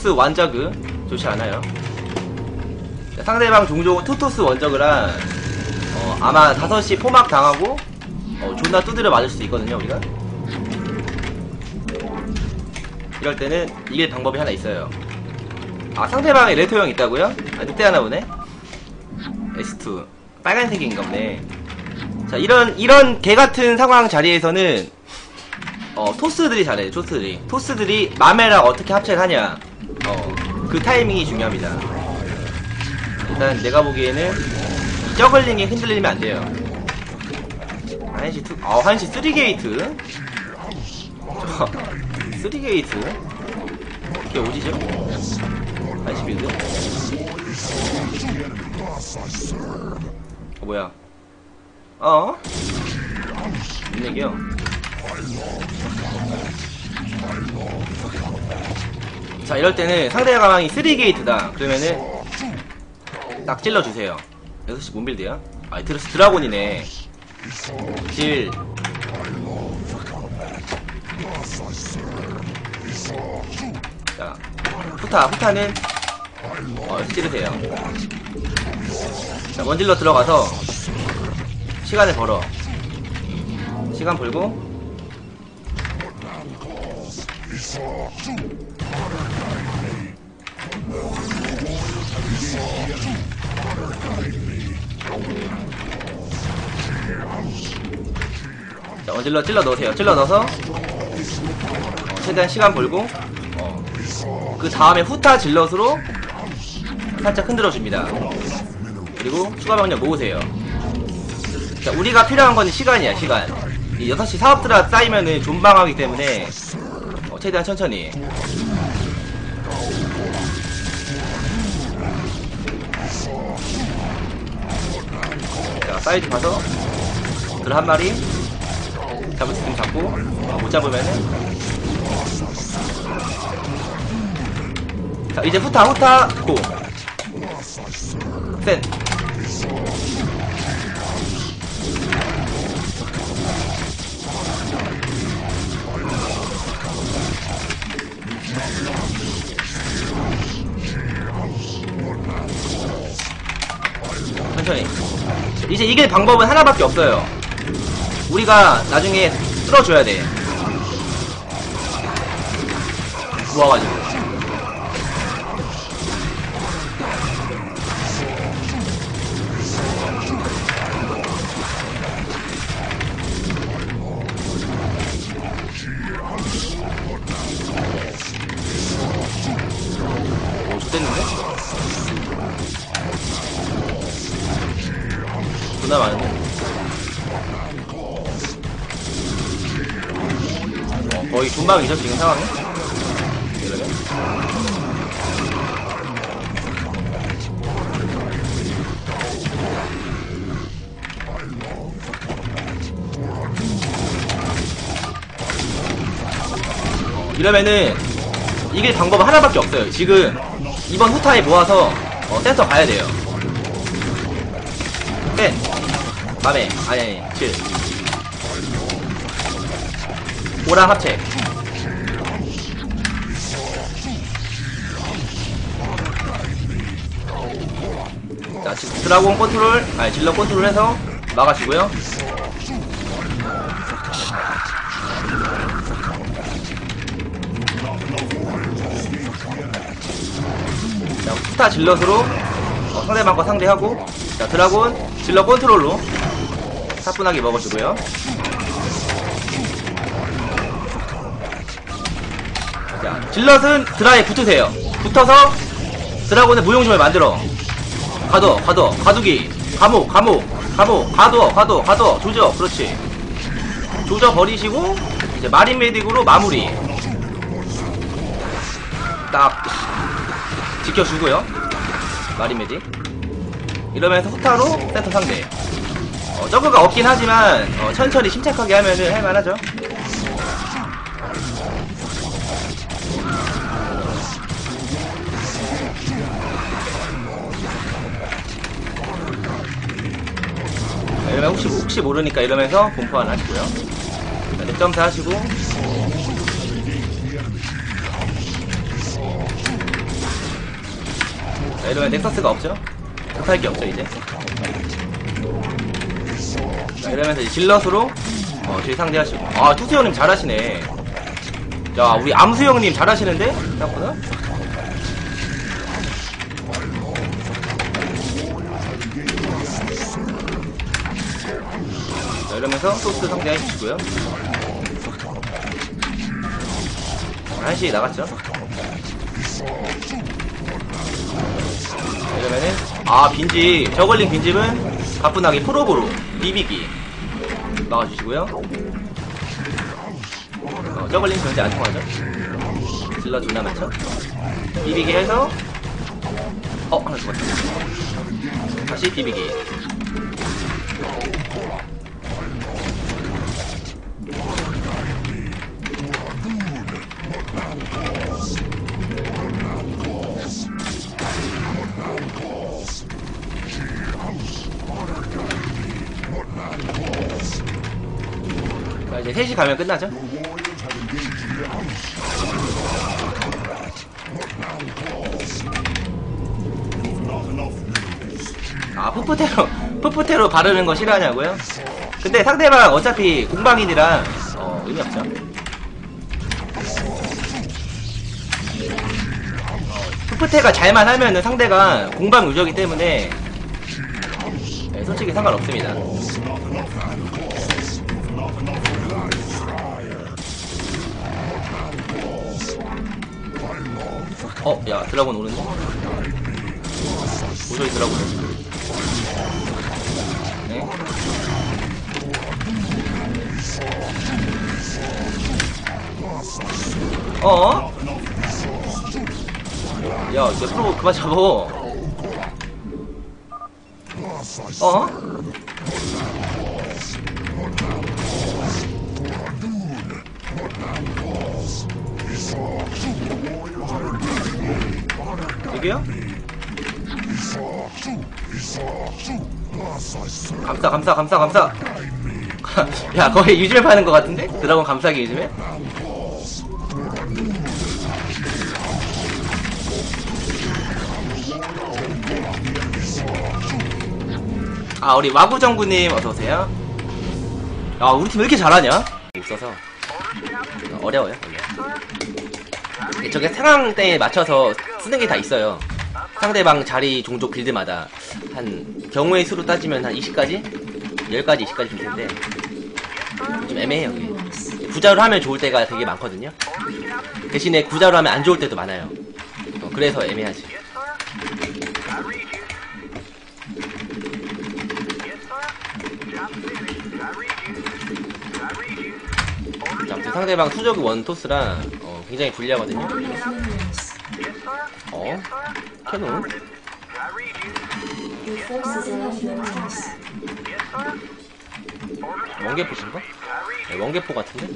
투토스 완저그 좋지 않아요. 자, 상대방 종종 투토스 원저그랑 어, 아마 5시 포막 당하고 어, 존나 두드려 맞을 수 있거든요 우리가. 이럴 때는 이길 방법이 하나 있어요. 아 상대방에 레토 형 있다고요? 아 늑대 하나 보네? S2 빨간색인가 보네. 자 이런 이런 개같은 상황 자리에서는 어 토스들이 잘해 토스들이. 토스들이 마메랑 어떻게 합체를 하냐 어 그 타이밍이 중요합니다 일단 내가 보기에는 이 저글링이 흔들리면 안 돼요. 한시 투, 아 한시 3게이트. 3게이트. 이게 오지죠? 한시 빌드. 어, 뭐야? 어? 무슨 얘기요? 자 이럴 때는 상대 가방이 3게이트다. 그러면은 딱 찔러주세요. 6시 몬빌드야? 아 드라스 드라곤이네. 질 자, 후타, 후타는 어, 찌르세요. 자, 원질러 들어가서 시간을 벌어. 시간 벌고 자, 원질러 찔러 넣으세요. 찔러 넣어서 어, 최대한 시간 벌고 어, 그 다음에 후타 질럿으로 살짝 흔들어 줍니다. 그리고 추가 병력 모으세요. 자, 우리가 필요한 건 시간이야, 시간. 이 6시 사업들아 쌓이면은 존방하기 때문에 어, 최대한 천천히. 사이즈 봐서 들 한 마리 잡을 수 있으면 잡고 어, 못 잡으면은. 자 이제 후타 후타. 고 센 이제 이길 방법은 하나밖에 없어요 우리가 나중에 뚫어줘야 돼. 모아가지고. 거의 존박이죠 지금 어, 이러면은 이길 방법은 하나밖에 없어요. 지금 이번 후타에 모아서 어, 센터 가야 돼요. 센 맘에. 아니 아니 오랑 합체. 자 지금 드라곤 컨트롤 아니 질러 컨트롤 해서 막아주고요. 자 후타 질럿으로 어, 상대방 거 상대하고 자 드라곤 질러 컨트롤로 사뿐하게 먹어주고요 질럿은 드라에 붙으세요. 붙어서 드라곤의 무용심을 만들어. 가둬, 가둬, 가두기. 감옥, 감옥, 감옥, 가둬, 가둬, 가둬, 조져. 그렇지. 조져 버리시고, 이제 마린 메딕으로 마무리. 딱, 지켜주고요. 마린 메딕. 이러면서 후타로 센터 상대. 어, 저거가 없긴 하지만, 어, 천천히 침착하게 하면은 할만하죠. 자, 이러면 혹시, 혹시 모르니까 이러면서 공포 하나 하시고요. 자, 넥점사 하시고. 자, 이러면 넥서스가 없죠? 못할 게 없죠, 이제. 자, 이러면서 이제 질럿으로, 어, 저희 상대하시고. 아, 투수 형님 잘하시네. 야, 우리 암수 형님 잘하시는데? 생각보다? 이러면서 소스 상대해 주시고요. 한시 나갔죠? 자, 이러면은, 아, 빈집, 저걸링 빈집은 가뿐하게 프로브로, 비비기. 막아주시고요. 어, 저걸링 전제 안 통하죠? 질러 존나 많죠? 비비기 해서, 어, 하나 죽었다. 다시 비비기. 3시 가면 끝나죠? 아, 푸푸테로, 푸푸테로 바르는 거 싫어하냐고요? 근데 상대방 어차피 공방인이라, 어, 의미 없죠. 푸푸테가 잘만 하면은 상대가 공방 유저기 때문에, 네, 솔직히 상관없습니다. 어, 야, 드라곤 오는데? 도저히 드라곤 네. 어? 야, 내 프로 그만 잡어. 어? 여기요? 감싸 감싸 감싸 감싸 야 거의 유즈맵 하는 것 같은데? 드라곤 감싸기 유즈맵? 아 우리 와구정구님 어서오세요 아 우리 팀 왜 이렇게 잘하냐? 있어서 어려워요 원래 저게 상황대에 맞춰서 쓰는 게 다 있어요 상대방 자리 종족 빌드마다 한 경우의 수로 따지면 한 20가지? 10가지, 20가지 좀 텐데 좀 애매해요 그게. 구자로 하면 좋을 때가 되게 많거든요 대신에 구자로 하면 안 좋을 때도 많아요 어, 그래서 애매하지 자, 상대방 수적이 원토스라 어, 굉장히 불리하거든요 어? 캐논? 원개포인가? 네, 원개포 같은데?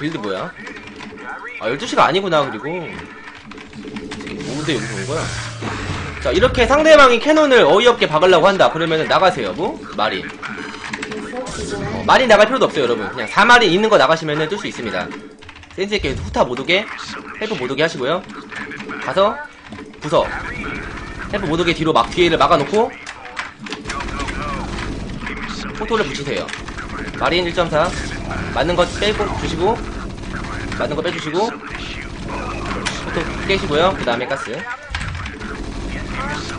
빌드 뭐야? 아 12시가 아니구나 그리고. 뭔데 여기서 온 거야? 자 이렇게 상대방이 캐논을 어이없게 박으려고 한다. 그러면은 나가세요 뭐? are 어, 마린 나갈 필요도 없어요 여러분. 그냥 4마린 있는 거 나가시면은 뜰수 있습니다. 센스있게 후타 못 오게 헬프 못 오게 하시고요. 가서 부서. 헬프 못 오게 뒤로 막 뒤에를 막아놓고 포토를 붙이세요. 마린 1.4 맞는 거 빼고 주시고 맞는 거 빼주시고. 포토 깨시고요. 그 다음에 가스.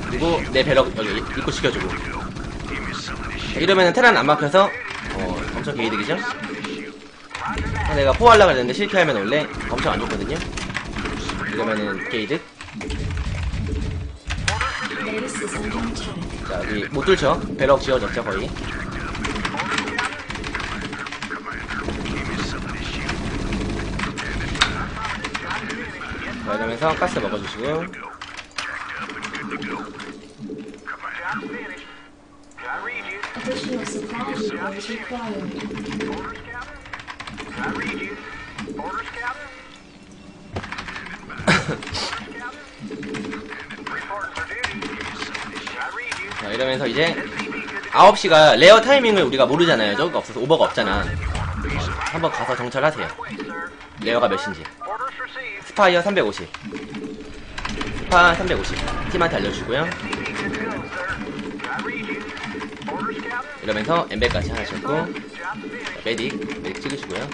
그리고 내 배럭 여기 입고 시켜주고. 자, 이러면은 테란 안 막혀서 어, 엄청 개이득이죠? 내가 포하려고 했는데 실패하면 원래 엄청 안 좋거든요. 이러면은 개이득. 자 여기 못 뚫죠? 배럭 지어졌죠 거의 이러면서 가스 먹어주시고요. 자, 이러면서 이제 9시가 레어 타이밍을 우리가 모르잖아요. 저거 없어서 오버가 없잖아. 한번 가서 정찰하세요. 레어가 몇인지. 스파이어 350. 스파 350. 팀한테 알려주고요. 이러면서 엠벨까지 하나 finished. 메딕, 메딕 찍으시고요.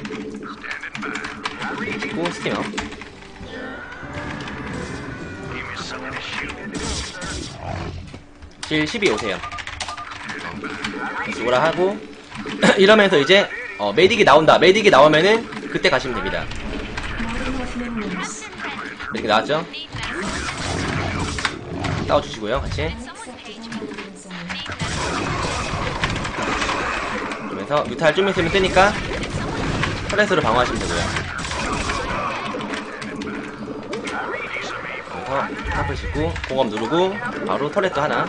찍고, 스티머. 실12 오세요. 오라 하고, 이러면서 이제, 어, 메딕이 나온다. 메딕이 나오면은, 그때 가시면 됩니다. 이렇게 나왔죠? 싸워주시고요, 같이. 그러면서 뮤탈 좀 있으면 뜨니까 터렛으로 방어하시면 되고요. 그래서 탑을 싣고 공업 누르고 바로 터렛도 하나.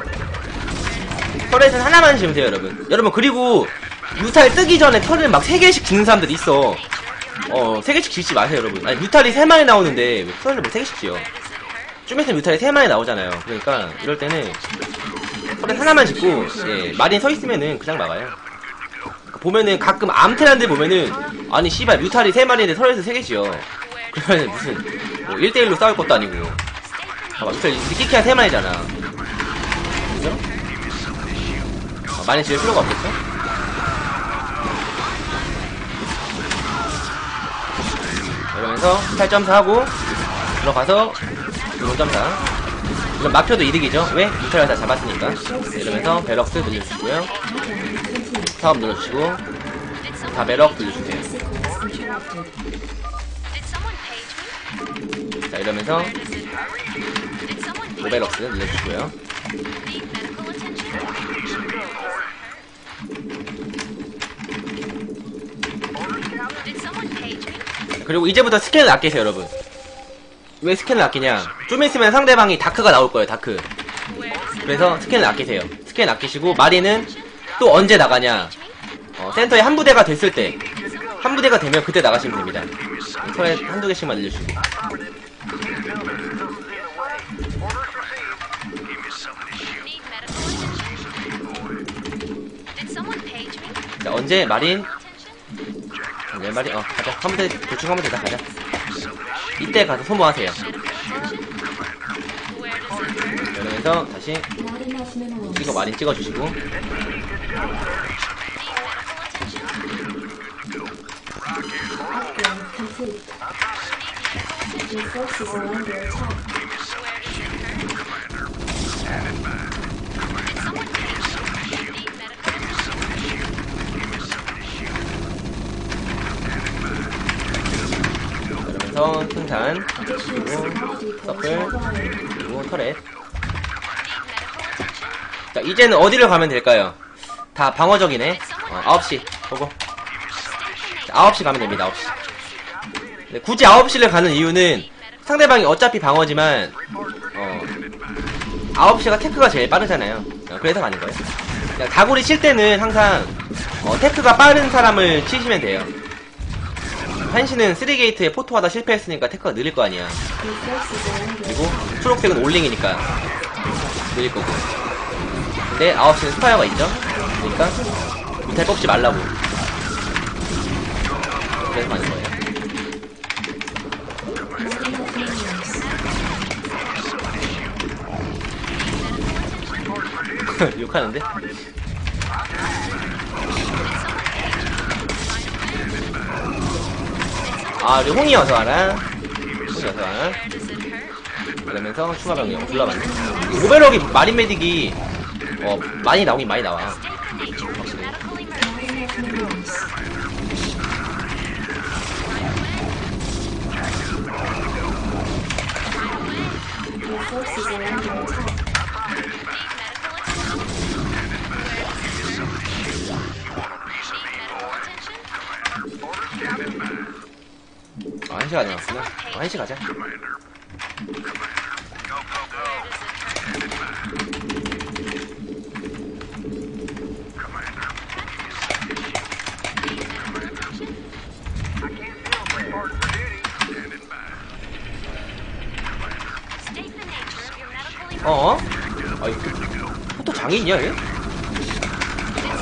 터렛은 하나만 지으면 돼요, 여러분. 여러분 그리고 뮤탈 뜨기 전에 터렛 막 3개씩 짓는 사람들이 있어. 어, 3개씩 짓지 마세요, 여러분. 아니, 뮤탈이 3마리 나오는데 왜 터렛을 뭐 3개씩 지어? 좀 있으면 뮤탈이 3마리 나오잖아요. 그러니까 이럴 때는 터렛 하나만 짓고 예, 마린 서 있으면은 그냥 막아요. 보면은 가끔 암테란들 보면은 아니 씨발 뮤탈이 3마리인데 털에서 3개 지어 그러면 무슨 뭐 1대1로 싸울 것도 아니고 봐봐 뮤탈 끼키한 3마리잖아 그죠? 아, 많이 지을 필요가 없겠죠? 이러면서 8점사 하고 들어가서 기본 점사 이건 막혀도 이득이죠 왜? 뮤탈을 다 잡았으니까 이러면서 베럭스 Complete. 사업 눌러주시고 다 매력 눌러주세요? 자 이러면서 Did someone page 오베럭스 눌러주시고요 그리고 이제부터 스캔을 아끼세요 여러분. 왜 스캔을 아끼냐? 좀 있으면 상대방이 다크가 나올 거예요 다크? 그래서 스캔을 아끼세요. 스캔 아끼시고 마리는 또 언제 나가냐? 어, 센터에 한 부대가 됐을 때. 한 부대가 되면 그때 나가시면 됩니다. 털에 한두 개씩만 늘려주고? 자 언제 마린 네 마리 어 가자 한 부대 대충 한 부대 다 가자 이때 가서 소모하세요? 그러면서 다시. 이거 마린 찍어주시고 Additional supply depots 서클. 그리고 터렛? 자 이제는 어디를 가면 될까요? 다 방어적이네. 어, 9시. 보고. 자, 9시 가면 됩니다 9시. 네, 굳이 9시를 가는 이유는 상대방이 어차피 방어지만 어 9시가 테크가 제일 빠르잖아요. 어, 그래서 가는 거예요. 그냥 다구리 칠 때는 항상 어, 테크가 빠른 사람을 치시면 돼요 한시는 3게이트에 포토하다 실패했으니까 테크가 느릴 거 아니야 그리고. 초록색은 올링이니까 느릴 거고 근데 9시는 스파이어가 있죠 그러니까 밑에 뽑지 말라고 그래서 가는 거예요. 욕하는데? 아, 우리 홍이 어서 와라. 홍이 어서 와라. 그러면서 추가 병력 불러봤네. 오베럭이 마린 메딕이 어 많이 나오긴 많이 나와. Nature 1시간 남았으면 어, 1시 가자 어? 어? 아이 포토 장인이야 얘?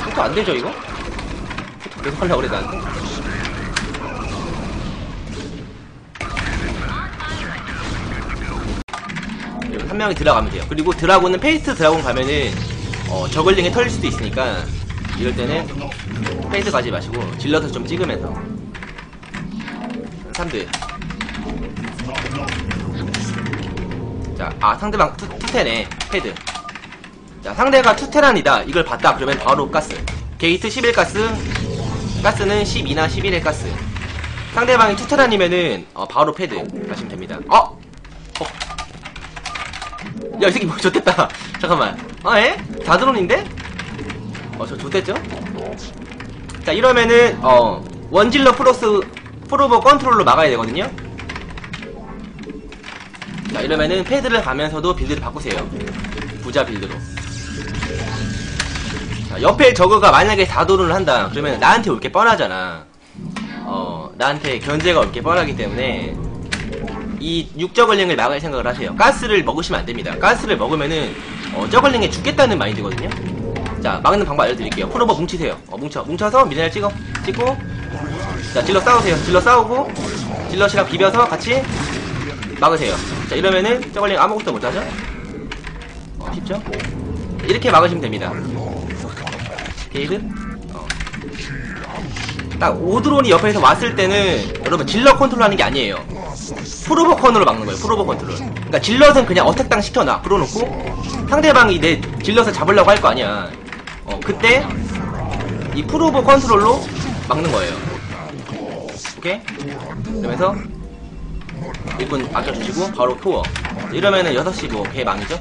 포토 안되죠 이거? 계속 하려고 그래 난 한 명이 들어가면 돼요. 그리고 드라곤은 페이스트 드라곤 가면은 어, 저글링에 털릴 수도 있으니까 이럴 때는 페이스 가지 마시고 질러서 좀 찍으면서. 3드 자, 아 상대방 투, 투테네. 헤드. 자 상대가 투테란이다. 이걸 봤다. 그러면 바로 가스. 게이트 11 가스. 가스는 12나 11의 가스. 상대방이 투테란이면은 어, 바로 패드 가시면 됩니다. 어? 어? 야 이 새끼 뭐 좋댔다. 잠깐만. 아 에? 4드론인데? 어 저 좋댔죠? 자 이러면은 어 원질러 플러스 프로버 컨트롤로 막아야 되거든요? 자 이러면은 패드를 가면서도 빌드를 바꾸세요. 부자 빌드로. 자, 옆에 저거가 만약에 4도run을 한다. 그러면 나한테 올 게 뻔하잖아. 어 나한테 견제가 올 게 뻔하기 때문에 이 육저글링을 막을 생각을 하세요. 가스를 먹으시면 안됩니다. 가스를 먹으면은 어, 저글링에 죽겠다는 마인드거든요. 자 막는 방법 알려드릴게요. 프로버 뭉치세요. 어, 뭉쳐. 뭉쳐서 미네랄 찍어. 찍고. 자 질러 싸우세요. 질러 싸우고 질럿이랑 비벼서 같이 막으세요. 자 이러면은 저걸링 아무것도 못하죠? 어, 쉽죠? 이렇게 막으시면 됩니다. 게이드 어. 딱 오드론이 옆에서 왔을 때는 여러분 질럿 컨트롤 하는 게 아니에요. 프로버 컨으로 막는 거예요 프로버 컨트롤. 그러니까 질럿은 그냥 어택당 시켜놔 풀어놓고. 상대방이 내 질럿을 잡으려고 할 거 아니야. 어 그때 이 프로버 컨트롤로 막는 거예요. 오케이? 그러면서 일꾼 아껴주시고 바로 투어. 이러면은 6시 뭐 개망이죠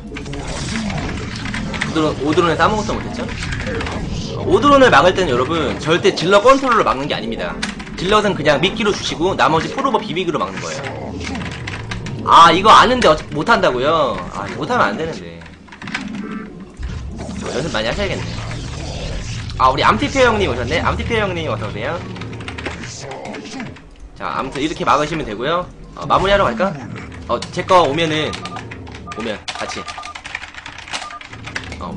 오드론, 오드론에서 아무것도 못했죠? 오드론을 막을 때는 여러분 절대 질러 컨트롤로 막는 게 아닙니다. 질럿은 그냥 미끼로 주시고 나머지 프로버 비비기로 막는 거예요. 아 이거 아는데 어차피 못한다고요? 아 못하면 안 되는데. 저 연습 많이 하셔야겠네. 아 우리 암티페 형님 오셨네? 암티페 형님 어서 오세요. 자 아무튼 이렇게 막으시면 되고요. 어, 마무리하러 갈까? 어제 거 오면은 오면 같이 어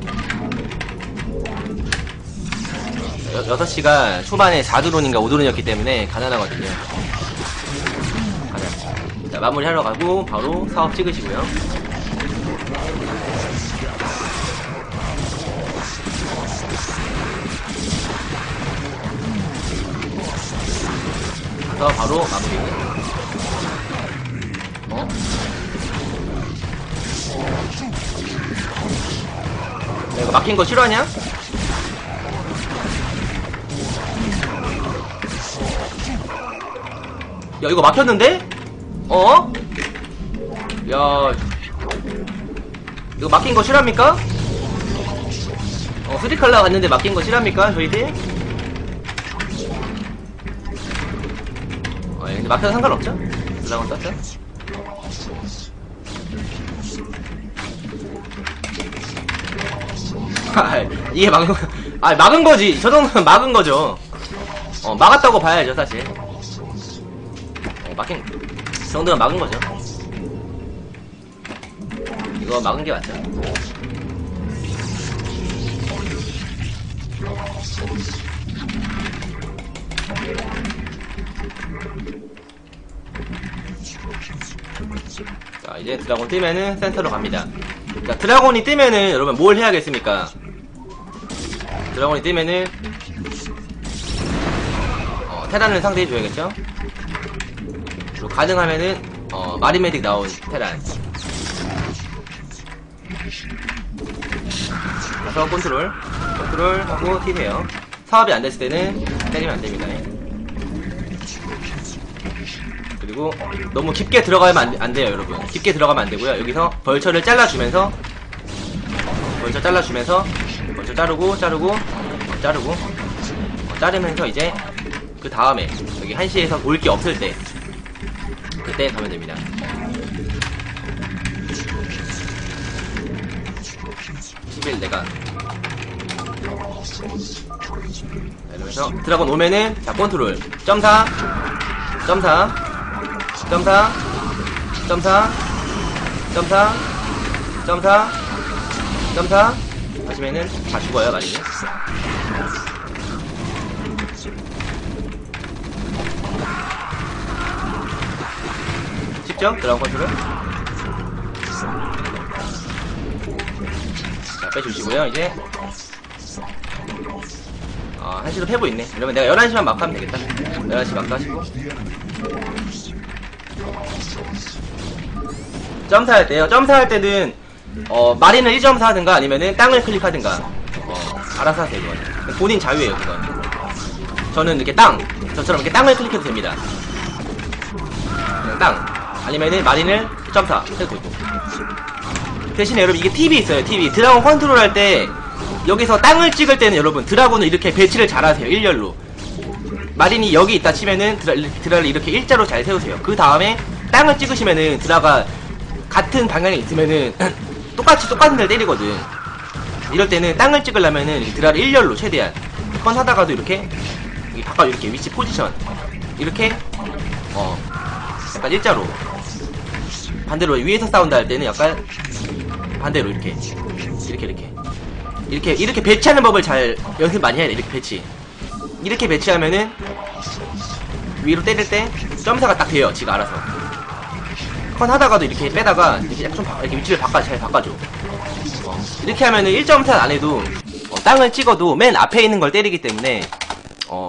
여, 6시가 초반에 4드론인가 5드론이었기 때문에 가난하거든요. 가자 자 마무리하러 가고 바로 사업 찍으시고요. 바로 마무리 막힌 거 싫어하냐? 야 이거 막혔는데? 어? 야 이거 막힌 거 싫합니까? 어 스리칼라 갔는데 막힌 거 싫합니까 저희들? 어 근데 막혀도 상관없죠? 드라곤 떴죠? 이게 막은 거, 아, 막은 거지. 저 정도면 막은 거죠. 어, 막았다고 봐야죠, 사실. 어, 막힌, 저 정도면 막은 거죠. 이거 막은 게 맞죠. 자, 이제 드라곤 뜨면은 센터로 갑니다. 자, 드라곤이 뜨면은 여러분 뭘 해야겠습니까? 드라곤이 뜨면은 어, 테란을 상대해줘야겠죠? 그리고 가능하면은 어, 마리메딕 나온 테란. 가서 컨트롤 컨트롤 하고 튀세요. 사업이 안 됐을 때는 때리면 안 됩니다. 그리고 너무 깊게 들어가면 안, 안 돼요 여러분. 깊게 들어가면 안 되고요. 여기서 벌처를 잘라주면서 벌처 잘라주면서 벌처 자르고 자르고 어, 자르고. 어, 자르면서 이제 그 다음에 여기 한시에서 올 게 없을 때 그때 가면 됩니다. 시빌 내가. 자, 이러면서 드라곤 오면은 자 컨트롤. 점사. 점사. 점사. 점사. 점사. 점사. 점사 하시면은 다 죽어요 많이 쉽죠? 드라곤 컨트롤 자 빼주시고요 이제 아, 1시도 패고 있네. 이러면 내가 11시만 막 하면 되겠다. 11시 막 하시고. 점사할 때요. 점사할 때는, 어, 마린을 1점 사든가 아니면은 땅을 클릭하든가. 어, 알아서 하세요, 이건. 본인 자유예요, 그건. 저는 이렇게 땅, 저처럼 이렇게 땅을 클릭해도 됩니다. 그냥 땅. 아니면은 마린을 점사 해도 되고. 대신에 여러분 이게 팁이 있어요, 팁이. 드라곤 컨트롤 할 때, 여기서 땅을 찍을 때는 여러분 드라곤을 이렇게 배치를 잘 하세요, 일렬로. 마린이 여기 있다 치면은 드라, 드라를 이렇게 일자로 잘 세우세요. 그 다음에 땅을 찍으시면은 드라가 같은 방향에 있으면은 똑같이 똑같은 데를 때리거든. 이럴 때는 땅을 찍으려면은 이 드라를 일렬로 최대한 컨 하다가도 이렇게 이 바깥 이렇게 위치 포지션 이렇게 어 약간 일자로 반대로 위에서 싸운다 할 때는 약간 반대로 이렇게 이렇게 이렇게. 이렇게 이렇게 배치하는 법을 잘 연습 많이 해야 돼 이렇게 배치. 이렇게 배치하면은 위로 때릴 때 점사가 딱 돼요 지가 알아서 컨 하다가도 이렇게 빼다가 이렇게 좀 바- 이렇게 위치를 바꿔 잘 바꿔줘. 어, 이렇게 하면은 1.4안 해도 어, 땅을 찍어도 맨 앞에 있는 걸 때리기 때문에 어